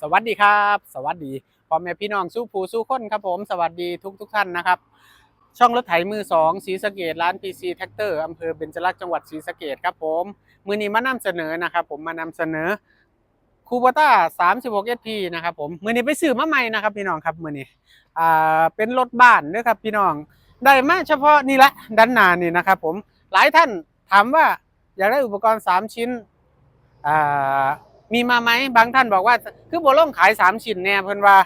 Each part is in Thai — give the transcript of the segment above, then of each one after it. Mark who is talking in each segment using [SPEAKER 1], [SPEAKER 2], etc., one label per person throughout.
[SPEAKER 1] สวัสดีครับ สวัสดีพ่อแม่พี่น้องสู้ผู้สู้คนครับผมสวัสดีทุกทุกท่านนะครับ ช่องรถไถมือสองศรีสะเกดร้าน PC แท็กเตอร์อำเภอเบญจรักษณ์จังหวัดศรีสะเกดครับผมมือนี้มานำเสนอนะครับ ผมมานำเสนอคูปต้า36 SP นะครับผมมือนี้ไปซื้อมาใหม่นะครับ พี่น้องครับมือนี้อ่าเป็นรถบ้านด้วยครับพี่น้องได้มาเฉพาะนี่ละด้านหน้านี่นะครับ ผมหลายท่านถามว่าอยากได้อุปกรณ์ 3 ชิ้นอ่า มีมาไหมบางท่านบอกว่า คือบ่ลงขาย3ชิ้นแน่เพิ่นว่า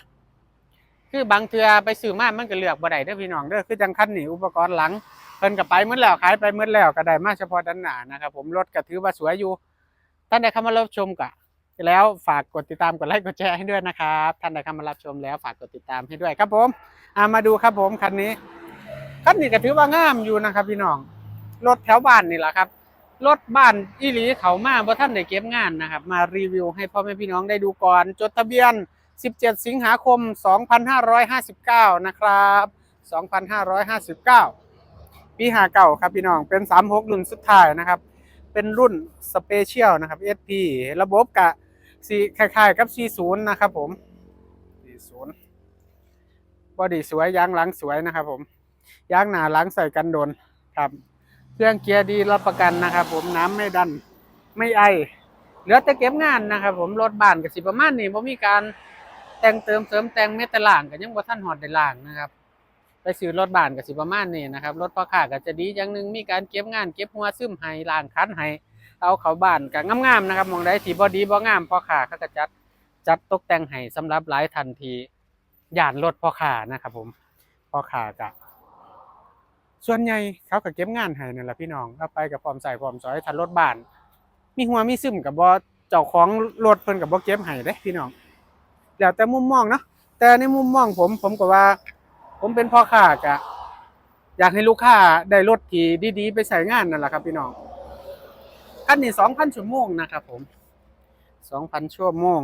[SPEAKER 1] คือบางเทือไปซื้อมามันก็เลือกบ่ได้เด้อพี่น้องเด้อคือจังคันนี่อุปกรณ์หลังเพิ่นก็ไปหมดแล้วขายไปหมดแล้วก็ได้มาเฉพาะด้านหน้านะครับผมรถก็ถือว่าสวยอยู่ท่านใดเข้ามารับชมก็แล้วฝากกดติดตามกดไลค์กดแชร์ให้ด้วยนะครับท่านใดเข้ามารับชมแล้วฝากกดติดตามให้ด้วยครับผมอามาดูครับผมคันนี้คันนี้ก็ถือว่างามอยู่นะครับพี่น้องรถแถวบ้านนี่แหละครับ รถบ้านอีหลีเขามาบ่ท่านได้เก็บงานนะครับ มารีวิวให้พ่อแม่พี่น้องได้ดูก่อน จดทะเบียน 17 สิงหาคม 2559 นะครับ 2559 ปี59ครับพี่น้องเป็น 36 รุ่นสุดท้ายนะครับ เป็นรุ่นสเปเชียลนะครับ SP ระบบกะสีคล้ายๆกับ 40 นะครับผม 40บอดี้สวยยางหลังสวยนะครับผมยางหน้าหลังใส่กันโดนครับ เครื่องเกียร์ดีรับประกันนะครับ ผมน้ำไม่ดันไม่ไอ เหลือแต่เก็บงานนะครับ ผมรถบ้านกับสิประมาณนี้ผมมีการแต่งเติมเสริมแต่งเมตล่างกับยังบ่าท่านหอดได้ล่างนะครับ ไปซื้อรถบ้านกับสิประมาณนี้นะครับรถพ่อค้าก็จะดีอย่างหนึ่งมีการเก็บงาน เก็บหัวซึมให้ล่างคันให้เอาเขาบ้านก็งามๆนะครับมองได้ที่บ่ดีบ่งามพ่อค้าเขาก็จัดจัดตกแต่งให้สำหรับหลายทันทีย่านรถพ่อค้านะครับ ผมพ่อค้าก็ ส่วนใหญ่เขาก็เก็บงานให้นั่นแหละพี่น้องเอาไปกับพร้อมใส่พร้อมซอยทันรถบ้าน มีหัวมีซึมกับบ่เจ้าของรถเพิ่นกับบ่เก็บให้เด้พี่น้องแล้วแต่มุมมองเนาะแต่ในมุมมองผมผมก็ว่า ผมเป็นพ่อค้ากะอยากให้ลูกค้าได้รถที่ดีๆ ไปใช้งานนั่นแหละครับ พี่น้องคันนี้2,000ชั่วโมงนะครับผม2,000ชั่วโมง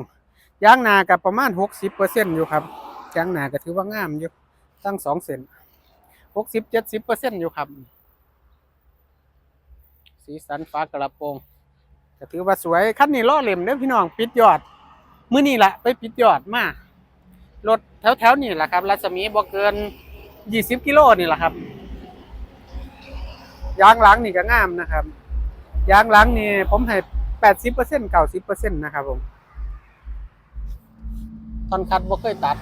[SPEAKER 1] ยางหนากับประมาณ60%อยู่ครับยางหนาก็ถือว่างามอยู่ตั้ง2เซน 60-70%อยู่ครับ สีสันฟ้ากระโปรงก็ถือว่าสวยคันนี้ล้อเหล่มเด้อพี่น้องปิดยอด มื้อนี้ละไปปิดยอดมารถแถวๆนี่แหละครับรัศมีบ่เกิน20กิโลนี่แหละครับ ยางหลังนี่ก็งามนะครับ ยางหลังนี่ผมให้80% 90%นะครับผมตอนคัดบ่เคยตัด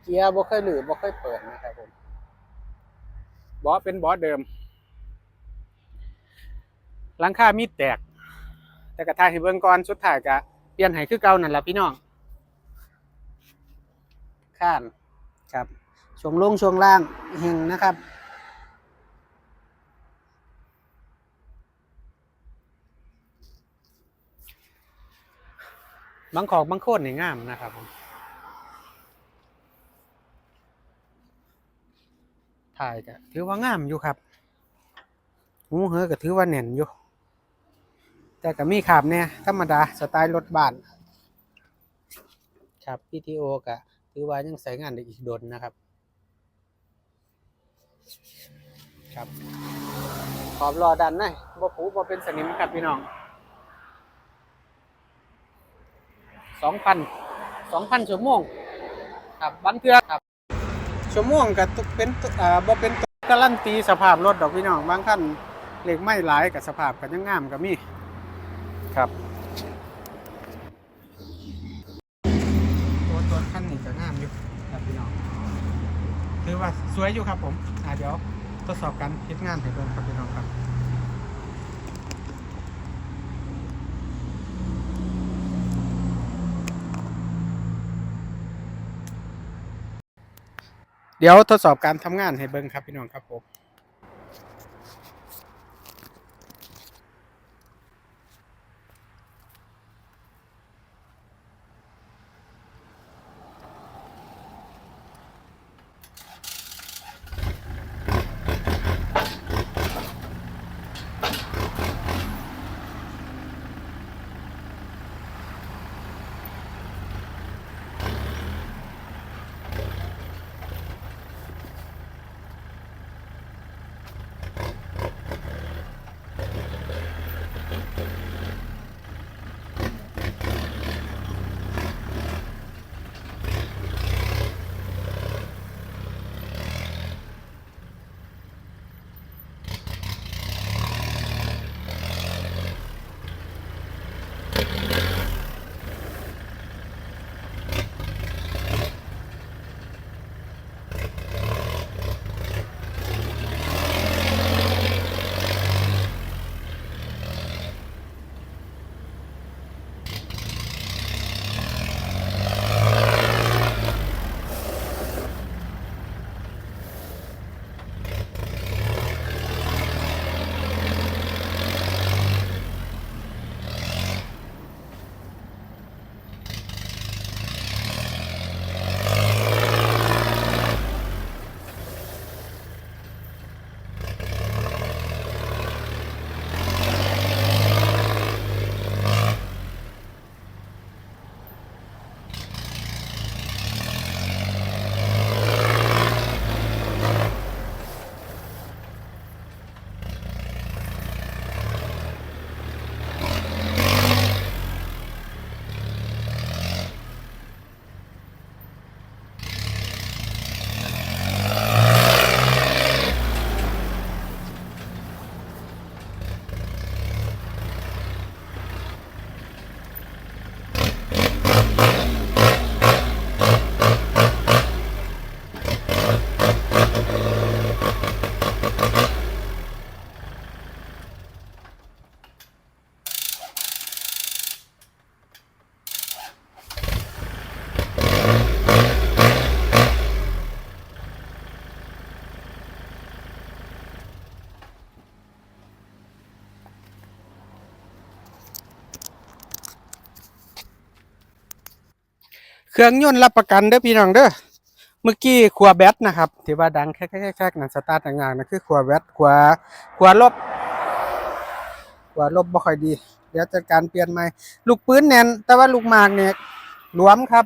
[SPEAKER 1] เกียร์บ่เคยหรือบ่เคยเปิดนะครับผมเบาะเป็นเบาะเดิม หลังคามีดแตก แต่กระทายให้เบิ่งก่อนสุดท้ายก็เปลี่ยนให้คือเก่านั่นแหละพี่น้องข้านครับช่วงลงช่วงล่างเฮงนะครับ บางของบางโคนนี่งามนะครับผม ถ่ายก็ถือว่างามอยู่ครับหูเหอก็ถือว่าแน่นอยู่ แต่ก็มีขับเนี่ยธรรมดาสไตล์รถบ้านครับ PTO ก็ถือว่ายังใช้งานได้อีกโดนนะครับ ครับ ขอบรอดันหน่อยบ่ผูบ่เป็นสนิมครับพี่น้องสองพันสองพันชั่วโมงครับบางเทื่อครับ ชั่วโมงก็ตุกเป็นตุอ่าบ่เป็นตัวการันตีสภาพรถดอกพี่น้องบางคันเหล็กไม่หลายกับสภาพก็ยังงามก็มีครับตัวตัวคันนี้ก็งามอยู่ครับพี่น้องถือว่าสวยอยู่ครับผมอ่าเดี๋ยวทดสอบการคิดงานให้เบิ่งครับพี่น้องครับ เดี๋ยวทดสอบการทำงานให้เบิ่งครับพี่น้องครับผม Yeah. รื่องยนต์รับประกันเด้อพี่น้องเด้อ เมื่อกี้ขัวแบตนะครับที่ว่าดังแค่แค่แค่นั่นสตาร์ทต่างๆนั่นคือขัวแบตขัวขัวลบขัวลบบ่ค่อยดี เดี๋ยวจัดการเปลี่ยนใหม่ ลูกปืนแน่น แต่ว่าลูกหมากเนี่ยหลวมครับ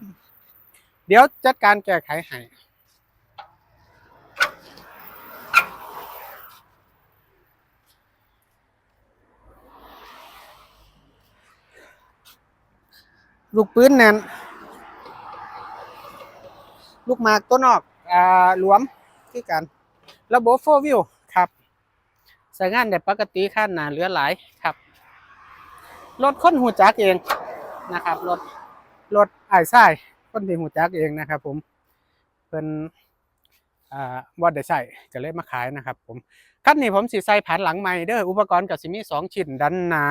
[SPEAKER 1] เดี๋ยวจัดการแก้ไขให้ลูกปืนแน่น ลูกมากตัวนอกอ่าหลวมคือกัน ระบบโฟวิวครับใช้งานได้ปกติค่าหนาเหลือหลายครับรถค้นหูจักเองนะครับรถรถไอ้ไส้คนที่หูจักเองนะครับ ผมเป็นอ่าบ่ได้ใส่ก็เลยมาขายนะครับ ผมคันนี้ผมสิใส่ผันหลังใหม่เด้ออุปกรณ์กับสิมีสองชิ้นดันหนา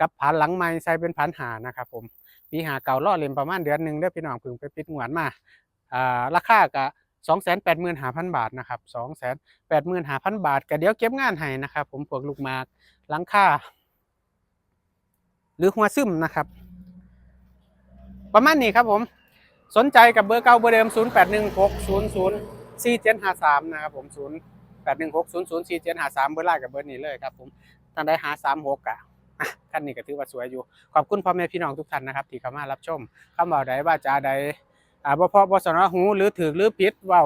[SPEAKER 1] กับผันหลังใหม่ใส่เป็นผันหานะครับ ผมปีหาเก่าล่อเล่มประมาณเดือนหนึ่งเด้อพี่น้องพิ่งไปปิดงวนมา อ่าราคาก็สองแสนแปดหมื่นห้าพันบาทนะครับสองแสนแปดหมื่นห้าพันบาทก็เดี๋ยวเก็บงานให้นะครับ ผมพวกลูกหมากหลังคาหรือหัวซึมนะครับ ประมาณนี้ครับผมสนใจกับเบอร์เก่าเบอร์เดิม 0 8 1 6 0 0 4 7 5 3 นะครับผม 0 8 1 6 0 0 4 7 5 3 เบอร์ไลน์กับเบอร์นี้เลยครับผมท่านได้หา 3 6อะอะท่านนี้ก็ถือว่าสวยอยู่ ขอบคุณพ่อแม่พี่น้องทุกท่านนะครับ ที่เข้ามารับชมคำว่าใดว่าจาใด อ่าบ่พอบ่สนหูหรือถือหรือผิดเว้า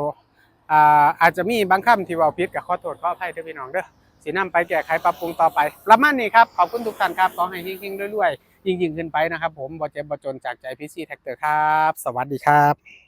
[SPEAKER 1] อ่าอาจจะมีบางคำที่เว้าผิดก็ขอโทษขออภัยเด้อพี่น้องเด้อสินำไปแก้ไขปรับปรุงต่อไป ประมาณนี้ครับขอบคุณทุกท่านครับขอให้เฮงๆรวยๆยิ่งๆขึ้นไปนะครับ ผมบ่เจ็บบ่จนจากใจพีซีแท็กเตอร์ครับ สวัสดีครับ